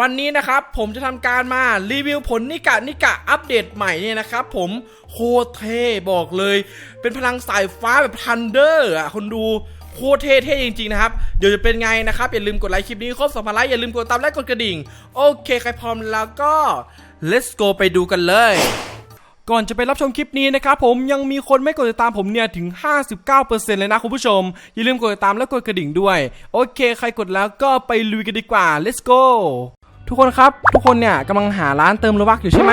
วันนี้นะครับผมจะทำการมารีวิวผลนิกะนิกะอัปเดตใหม่เนี่ยนะครับผมโคเทบอกเลย เป็นพลังสายฟ้าแบบทันเดอร์อะคนดูโคตรเท่เท่จริงๆนะครับ เดี๋ยวจะเป็นไงนะครับ อย่าลืมกดไลค์คลิปนี้ครบ2,000ไลค์อย่าลืมกดตามและกดกระดิ่ง โอเคใครพร้อมแล้วก็ let's go ไปดูกันเลยก่อนจะไปรับชมคลิปนี้นะครับผมยังมีคนไม่กดติดตามผมเนี่ยถึง 59%เลยนะคุณผู้ชม อย่าลืมกดติดตามและกดกระดิ่งด้วย โอเค ใครกดแล้วก็ไปลุยกันดีกว่า let's go ทุกคนครับ ทุกคนเนี่ยกำลังหาร้านเติมโลบักอยู่ใช่ไหม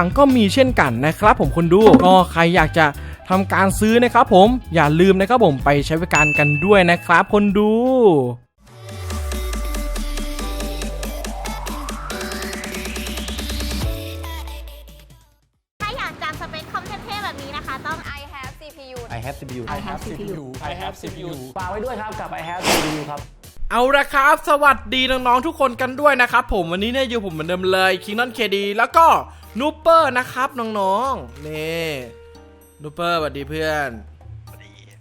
งๆก็มีเช่นกันนะครับผมคนดูก็ใครอยากจะทำการซื้อนะครับผมอย่าลืมนะครับผมไปใช้บริการกันด้วยนะครับคนดูถ้าอยากจำสเปคคอมเท่ๆแบบนี้นะคะต้อง I have CPU I have CPU I have CPU I have CPU ฝากไว้ด้วยครับกับ I have CPU ครับเอาละครับ สวัสดีน้องๆทุกคนกันด้วยนะครับผมวันนี้เนี่ยอยู่ผมเหมือนเดิมเลยคิงนอนเคดีแล้วก็ นูเปอร์นะครับน้องๆนี่นูเปอร์สวัสดีเพื่อน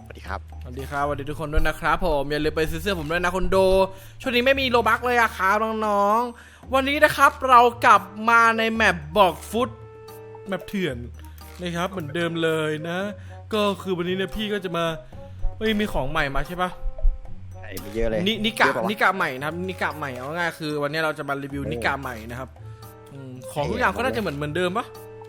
สวัสดีครับสวัสดีครับสวัสดีทุกคนด้วยนะครับผมอย่าลืมไปซื้อเสื้อผมด้วยนะคนโด ช่วงนี้ไม่มีโลบักเลยอะครับน้องๆวันนี้นะครับเรากลับมาในแมปบอกฟุตแมปเถื่อนนะครับเหมือนเดิมเลยนะ ก็คือวันนี้เนี่ยพี่ก็จะมาไม่มีของใหม่มาใช่ปะไอ้มีเยอะเลยนินิกะเยอปวนิกะใหม่นะครับนิกะใหม่เอาง่ายๆคือ วันนี้เราจะมารีวิวเออนิกะใหม่นะครับอืม ของทุกอย่างก็น่าจะเหมือนเหมือนเดิมปะ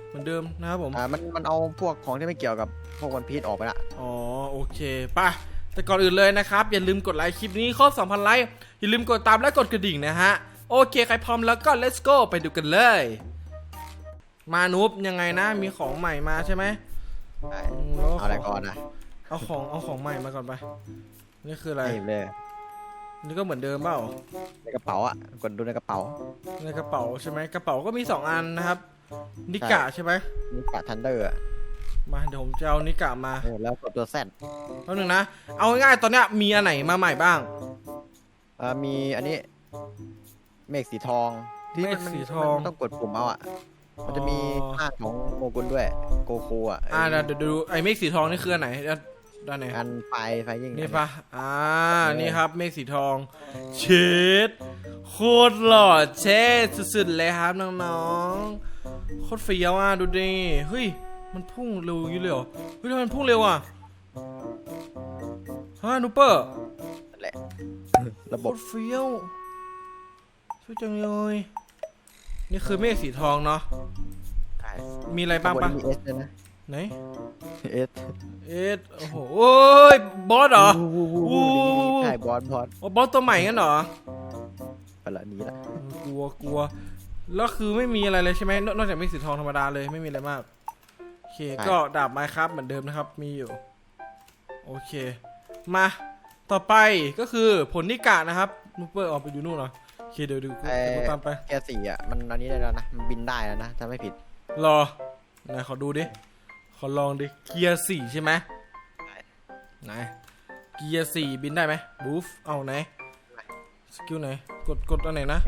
เหมือนเดิมนะครับผม อ่า มัน มันเอาพวกของที่ไม่เกี่ยวกับพวกวันพีชออกไปละ อ๋อ โอเคป่ะแต่ก่อนอื่นเลยนะครับ อย่าลืมกดไลค์คลิปนี้ครบ2,000 ไลค์ อย่าลืมกดตามและกดกระดิ่งนะฮะ โอเค ใครพร้อมแล้วก็ let's go ไปดูกันเลย มานุบยังไงนะ มีของใหม่มาใช่ไหมใช่อืมแล้วเอาอะไรก่อนนะเอาของ เอาของใหม่มาก่อนไป นี่คืออะไรไอ้เลย นี่ก็เหมือนเดิมเปล่าในกระเป๋าอะกดดูในกระเป๋า ในกระเป๋าใช่ไหมกระเป๋าก็มีสองอันนะครับ นิกะใช่ไหมนี่ปะทันเดอร์อะมาเดี๋ยวผมจะเอานิกะมาเออแล้วกดตัวแซดแป๊บนึงนะ เอาง่ายๆตอนเนี้ยมีอันไหนมาใหม่บ้างอ่ามีอันนี้ เมฆสีทองที่มันเมฆมันสีทองมันต้องกดปุ่มเอาอะมันจะมีอ๋อภาคของโมกุลด้วย โกคูอะอ่าเดี๋ยวเดี๋ยวดูไอ้เมฆสีทองนี่คืออันไหน ด้านด้านไหนอันไฟไฟยิ่งนี่ปะอ่าเออนี่ครับเมฆสีทองเชดโคตรหล่อเชดสุดๆเลยครับน้องๆโคตรเฟี้ยวอะดูดิเฮ้ยมันพุ่งเร็วอย่างนี้เลยเหรอเฮ้ยทำไมมันพุ่งเร็วอะฮะนูเปอร์นั่นแหละระโคบบตรเฟี้ยวสวยจังเลยนี่คือเมฆสีทองเนาะใช่มีอะไรบ้างปะ ข้บนมีเอสด้วยนะไหนเอสเอ็ดโอ้โหโอ้ยบอสเหรอ อู้ใช่บอสบอสอ๋อบอสตัวใหม่กันเหรอ ไปละหนี้ละกลัวกลัว แล้วคือไม่มีอะไรเลยใช่ไหมนอกนอกจากเมฆสีทองธรรมดาเลยไม่มีอะไรมาก โอเค ก็ดาบไม้ครับเหมือนเดิมนะครับ มีอยู่ โอเค มา ต่อไปก็คือผลนิกะนะครับนูเปอร์ออกไปอยู่นู่นเหรอ โอเค เดี๋ยวดูกูไอ้เดี๋ยวกูตามไป แกสี่อะ มันอันนี้ได้แล้วนะ มันบินได้แล้วนะถ้าไม่ผิด รอไหนขอดูดิ ขอลองดิ เกียร์สี่ใช่ไหมไหน เกียร์สี่บินได้ไหมบูฟ เอาไหน สกิลไหน กดกดอันไหนนะ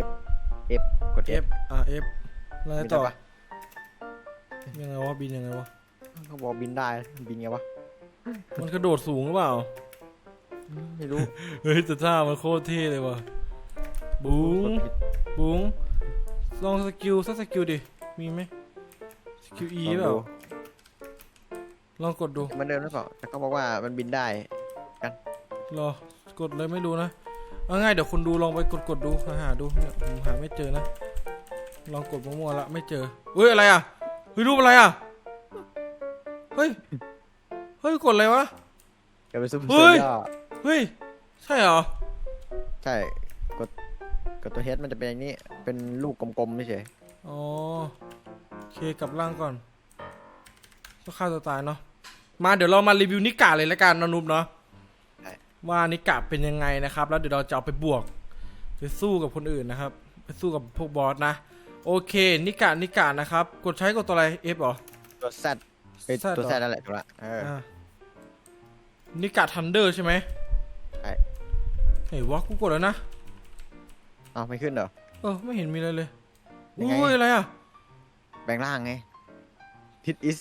F กด F F อ่า F แล้วไงบินต่ได้อปะยังไงวะบินยังไงวะเขาบอกบินได้ บินไงวะ มันกระโดดสูงหรือเปล่า ไม่รู้ เฮ้ยแต่ท่ามันโคตรเท่เลยว่ะบุ้งบุ้งลองสกิลสักสกิลดิ มีไหมสกิล E เปล่า ลองกดดูมันเดินหรือเปล่าแต่เขาบอกว่ามันบินได้รอกดเลยไม่รู้นะเอาง่ายเดี๋ยวคุณดูลองไปกดกดดูหาหาดูเนี่ยผมหาไม่เจอนะลองกดมั่วๆละไม่เจอเฮ้ยอะไรอะเฮ้ยรูปอะไรอะเฮ้ยเฮ้ยกดอะไรวะแกเป็นซุปเปอร์เฮ้ยเซอร์เฮ้ยใช่เหรอใช่กดกดตัวเฮดมันจะเป็นอย่างนี้เป็นลูกกลมๆไม่เฉยอ๋อโอเคกลับร่างก่อน ก็ฆ่าตัวตายเนาะมาเดี๋ยวเรามารีวิวนิกะเลยละกันนะนุบเนาะว่านิกะเป็นยังไงนะครับ แล้วเดี๋ยวเราจะเอาไปบวกไปสู้กับคนอื่นนะครับ ไปสู้กับพวกบอสนะ โอเคนิกะนิกะนะครับ กดใช้กดตัวอะไร F เหรอตัวแซดเป็น Z ตัวเหรอแซดนั่นแหละตัวละเอออ่านิกะทันเดอร์ใช่ไหมใช่เฮ้ยวะกูกดแล้วนะเอาไม่ขึ้นเหรอเออไม่เห็นมีอะไรเลยยังไงอุ้ยอะไรอะแบ่งร่างไงทิศอิส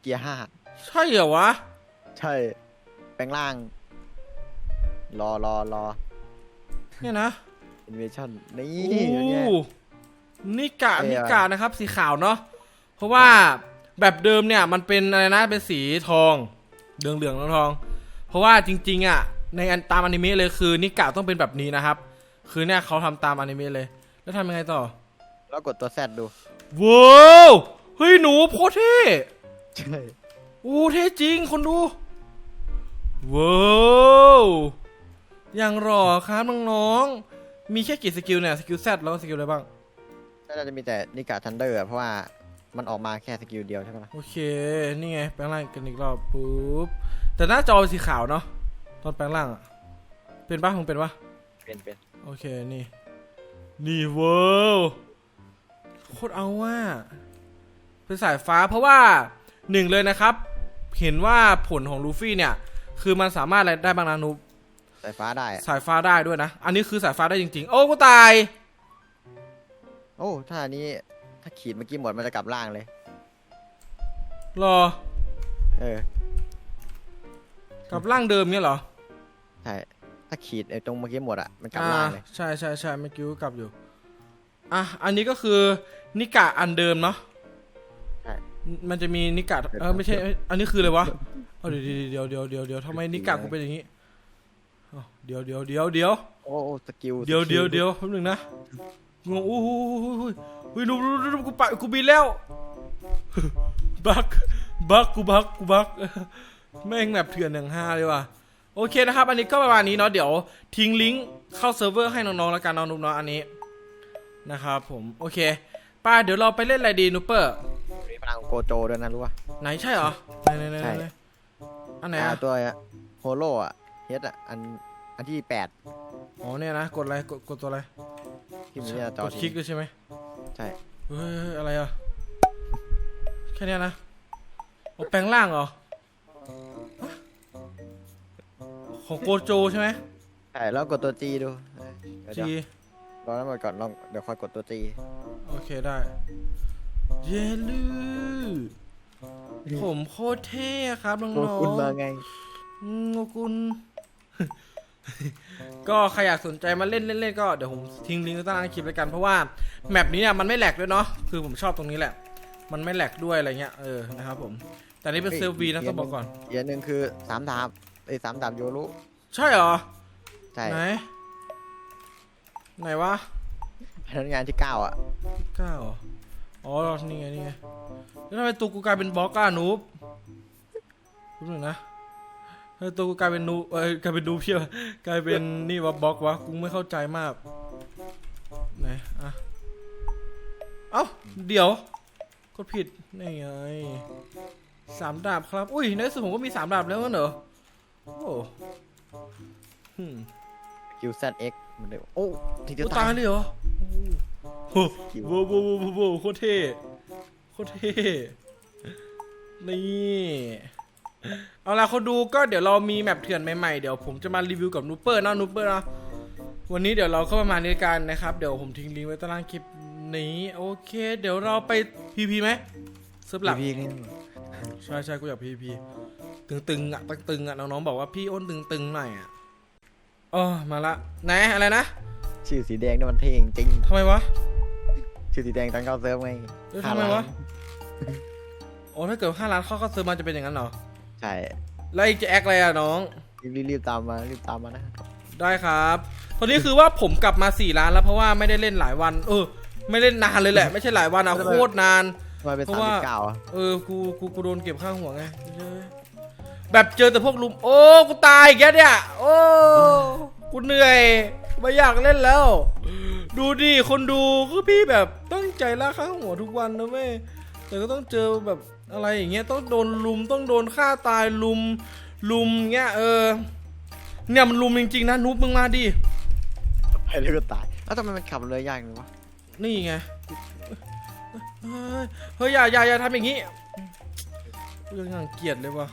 เกียร์ห้าใช่เหรอวะ ใช่แบ่งร่าง รอรอรอเนี่ยนะอินเวชั่นนี่โอ้เนี่ยนิกะเท่อะ นิกะนะครับสีขาวเนาะเพราะว่าแบบเดิมเนี่ยมันเป็นอะไรนะเป็นสีทองเหลืองเหลืองทองทองๆเพราะว่าจริง ๆอะในอันตามอนิเมะเลยคือนิกะต้องเป็นแบบนี้นะครับ คือเนี่ยเขาทำตามอนิเมะเลย แล้วทำยังไงต่อแล้วกดตัวแซดดูว้าวเฮ้ยหนูโคตรเท่ ใช่อู้เท่จริงคนดูว้าวอย่างหล่อครับน้องๆมีแค่กี่สกิลเนี่ยสกิลแซดแล้วก็สกิลอะไรบ้างน่าจะมีแต่นิกาทันเดอร์เพราะว่ามันออกมาแค่สกิลเดียวใช่ไหมล่ะโอเค นี่ไงแปลงร่างกันอีกรอบปุ๊บแต่หน้าจอเป็นสีขาวเนาะตอนแปลงร่างอะเป็นปะคงเป็นปะเป็นเป็นโอเคนี่ นี่เว้าวโคตรเอาว่าเป็นสายฟ้าเพราะว่า หนึ่งเลยนะครับ เห็นว่าผลของลูฟี่เนี่ย คือมันสามารถอะไรได้บ้างนะนุบสายฟ้าได้อะสายฟ้าได้ด้วยนะ อันนี้คือสายฟ้าได้จริงๆ โอ้กูตาย โอ้ ถ้าอันนี้ถ้าขีดเมื่อกี้หมดมันจะกลับร่างเลย รอ เออกับร่างเดิมเนี่ยเหรอ ใช่ ถ้าขีดไอ้ตรงเมื่อกี้หมดอะมันกลับอ่าร่างเลย ใช่ใช่ใช่เมื่อกี้ก็กลับอยู่ อะ อันนี้ก็คือนิกะอันเดิมเนาะใช่ มันจะมีนิกะเออไม่ใช่ อันนี้คืออะไรวะเอาเดี๋ยวเดี๋ยวเดี๋ยวเดี๋ยวเดี๋ยวทำไมนิกะกูเป็นอย่างนี้อ้าวเดี๋ยวเดี๋ยวเดี๋ยวเดี๋ยวโอ้โอ้สกิลเดี๋ยวสกิลเดี๋ยวเดี๋ยวแป๊บนึงนะงงอู้หูหูหูเฮ้ยดูดูดูดูกูไปกูบินแล้วบักบักกูบักกูบักแม่งแบบเถื่อนอย่างห้าเลยว่ะโอเคนะครับ อันนี้ก็ประมาณนี้เนาะเดี๋ยวทิ้งลิงก์เข้าเซิร์ฟเวอร์ให้น้องๆแล้วกันน้องนุ๊กเนาะอันนี้นะครับผมโอเคป้าเดี๋ยวเราไปเล่นอะไรดีนูเปอร์มีพ ลังโกโจด้วยนะรู้ป่ะ ไหนใช่เหรอไหนไหนไหนใช่ ไหนอันไหนอ่าอะตัวโฮโลอะเฮดอะอันอันที่แปดอ๋อเนี่ยนะกดอะไรกดกดตัวอะไรที่มีหน้าจอกดคลิกด้วยใช่ไหมใช่ เฮ้ยอะไรอะแค่เนี้ยนะโอ้แปลงร่างเหรอฮะของโกโจใช่ไหมใช่แล้วกดตัวจีดูเดี๋ยวจีเดี๋ยวรอนั้นหมดก่อนลองเดี๋ยวคอยกดตัวจีโอเคได้ เยลือผมโคตรเท่อะครับน้องโอ้ๆคุณมาไงอืมโงกุลก็ใครอยากสนใจมาเล่นเล่นๆก็เดี๋ยวผมทิ้งลิงก์ไว้ใต้ล่างคลิปแล้วกันเพราะว่าแมปนี้เนี่ยมันไม่แหลกด้วยเนาะคือผมชอบตรงนี้แหละ มันไม่แหลกด้วยอะไรเงี้ยเออนะครับผม แต่นี่เป็นเฮ้ยเซิร์ฟวีนะเดี๋ต้ยอวงบอกก่อนอีกอันหนึ่งคือสามดาบไอ้ยสามดาบโยรุใช่เหรอใช่ไหนไหนวะพนักงานที่เก้าอะเก้าเหร ออ๋อ นี่ไง นี่ไง แล้วทำไมตัวกูกลายเป็นบล็อกอะนูบรู้หนึ่งนะทำไมตัวกูกลายเป็นนูบเอ้ยกลายเป็นนูบเชียวกลายเป็นนี่วะบล็อกวะ กูไม่เข้าใจมาก ไหนอะเอ้า เดี๋ยว กดผิด นี่ไงสามดาบครับ อุ้ย ในที่สุดผมก็มีสามดาบแล้วงั้นเหรอ โอ้หืมคิวเซเอ็กมันเดี๋ยวโอ้ทีเดียวโอ้ตาตายยเลยเหรอ โอ้โหโว้โว้โว้โว้โคตรเท่โคตรเท่นี่เอาล่ะคนดูก็เดี๋ยวเรามีแมปเถื่อนใหม่ๆ เดี๋ยวผมจะมารีวิวกับนูเปอร์นะนูเปอร์นะวันนี้เดี๋ยวเราเข้าประมาณนี้กันนะครับ เดี๋ยวผมทิ้งลิงก์ไว้ใต้ล่างคลิปนี้โอเค เดี๋ยวเราไปพีพีไหมเซิร์ฟหลักพี่นี่ใช่ใช่กูอยากพีพีตึงๆอะตึงๆอะน้องๆบอกว่าพี่อ้นตึงๆหน่อยอะอ๋อมาละไหนอะไรนะชื่อสีแดงนี่มันเท่จริงทำไมวะ ๆชื่อสีแดงตอนเข้าเซิร์ฟไงเอ้ยทำไมวะ โอ้ถ้าเกิดห้าล้านเข้าก็ซื้อมาจะเป็นอย่างนั้นเหรอ ใช่แล้วอีกจะแอคอะไรอะน้อง รีบๆรีบตามมารีบตามมานะได้ครับตอนนี้คือว่าผมกลับมาสี่ล้านแล้วเพราะว่าไม่ได้เล่นหลายวัน เออ ไม่เล่นนานเลยแหละ ไม่ใช่หลายวันอะโคตรนาน ทำไมเป็นเพสาราะมว่า สิบเก้าอะเออ กู กู กูโดนเก็บค่าหัวไงเย้ยแบบเจอแต่พวกลุม โอ้ กูตายอีกแล้วเนี่ย โอ้ กูเหนื่อย ไม่อยากเล่นแล้ว ดูดิคนดูคือพี่แบบตั้งใจล่าค่าหัวทุกวันนะแม่แต่ก็ต้องเจอแบบอะไรอย่างเงี้ยต้องโดนลุมต้องโดนฆ่าตายลุมลุมเงี้ยเออเนี่ยมันลุมจริงๆนะนุ๊บมึงมาดิไปเรื่อยก็ตายแล้วทำไมมันขับเรือยากเลยวะนี่ไงเฮ้ยเฮ้ยอย่าอย่าอย่าทำอย่างนี้กูยังรังเกียจเลยวะ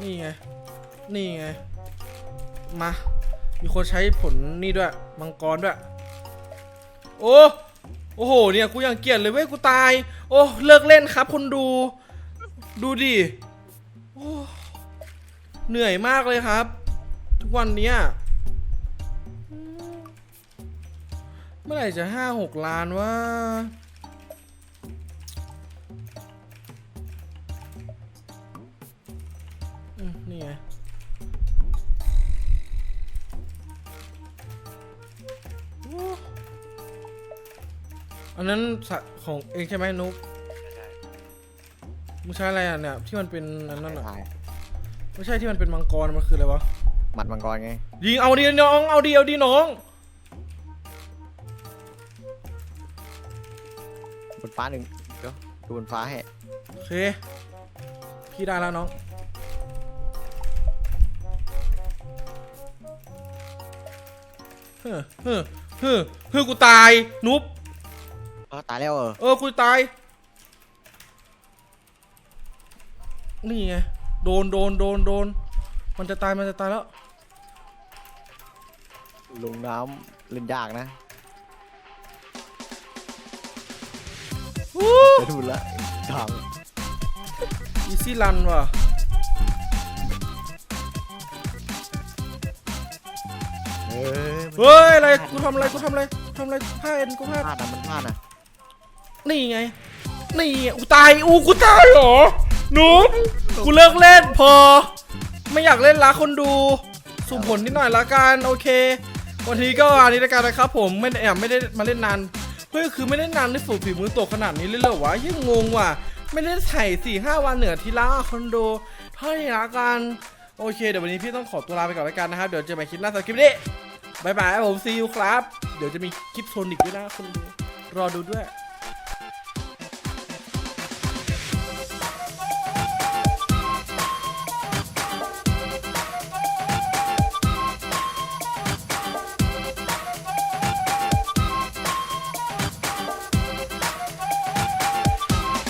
นี่ไงนี่ไงมามีคนใช้ผลนี่ด้วยมังกรด้วย โอ้โอ้โหเนี่ยกูยังเกลียดเลยเว้ยกูตาย โอ้เลิกเล่นครับคนดู ดูดิโอ้เหนื่อยมากเลยครับ ทุกวันเนี้ยเมื่อไหร่จะห้าหกล้านวะอืมนี่ไง อันนั้นสะของเองใช่ไหมนุ๊กมึงใช้อะไรอะเนี่ยที่มันเป็นอันนั้นอะตายไม่ใช่ที่มันเป็นมังกรมันคืออะไรวะ หมัดมังกรไง ยิงเอาดิน้อง เอาดิเอาดิน้องบนฟ้าหนึ่งเดี๋ยวดูบนฟ้าให้โอเค พี่ได้แล้วน้อง เฮ้อเฮ้อเฮ้อเฮ้อกูตายนุ๊บเออ ตายแล้วเออเออกูตาย นี่ไง โดนโดนโดนโดน มันจะตายมันจะตายแล้ว ลงน้ำเล่นยากนะจะดูละทางอีซี่รันว่ะเออเฮ้ย อะไร กูทำอะไร กูทำอะไรทำอะไรพลาดเอ็นกูพลาดพลาดอะมันพลาดอะ นี่ไง นี่อูตายอูกูตายเหรอหนูกูเลิกเล่นพอ ไม่อยากเล่นละคนดู สุ่มผลนิดหน่อยละกันโอเค วันนี้ก็อันนี้ละกันนะครับ ผมไม่ได้แอบไม่ได้มาเล่นนานเฮ้ยคือไม่ได้นานได้ฝึกฝีมือตกขนาดนี้เลยเหรอวะยังงงว่ะไม่ได้ใส่สี่ห้าวันเหนือทีละคอนโดเท่านี้ละกันโอเค เดี๋ยววันนี้พี่ต้องขอตัวลาไปก่อนแล้วกันนะครับ เดี๋ยวเจอกันคลิปหน้าสำหรับคลิปนี้บายบายผมซีอูครับ เดี๋ยวจะมีคลิปโซนิกด้วยนะคุณดูรอดูด้วย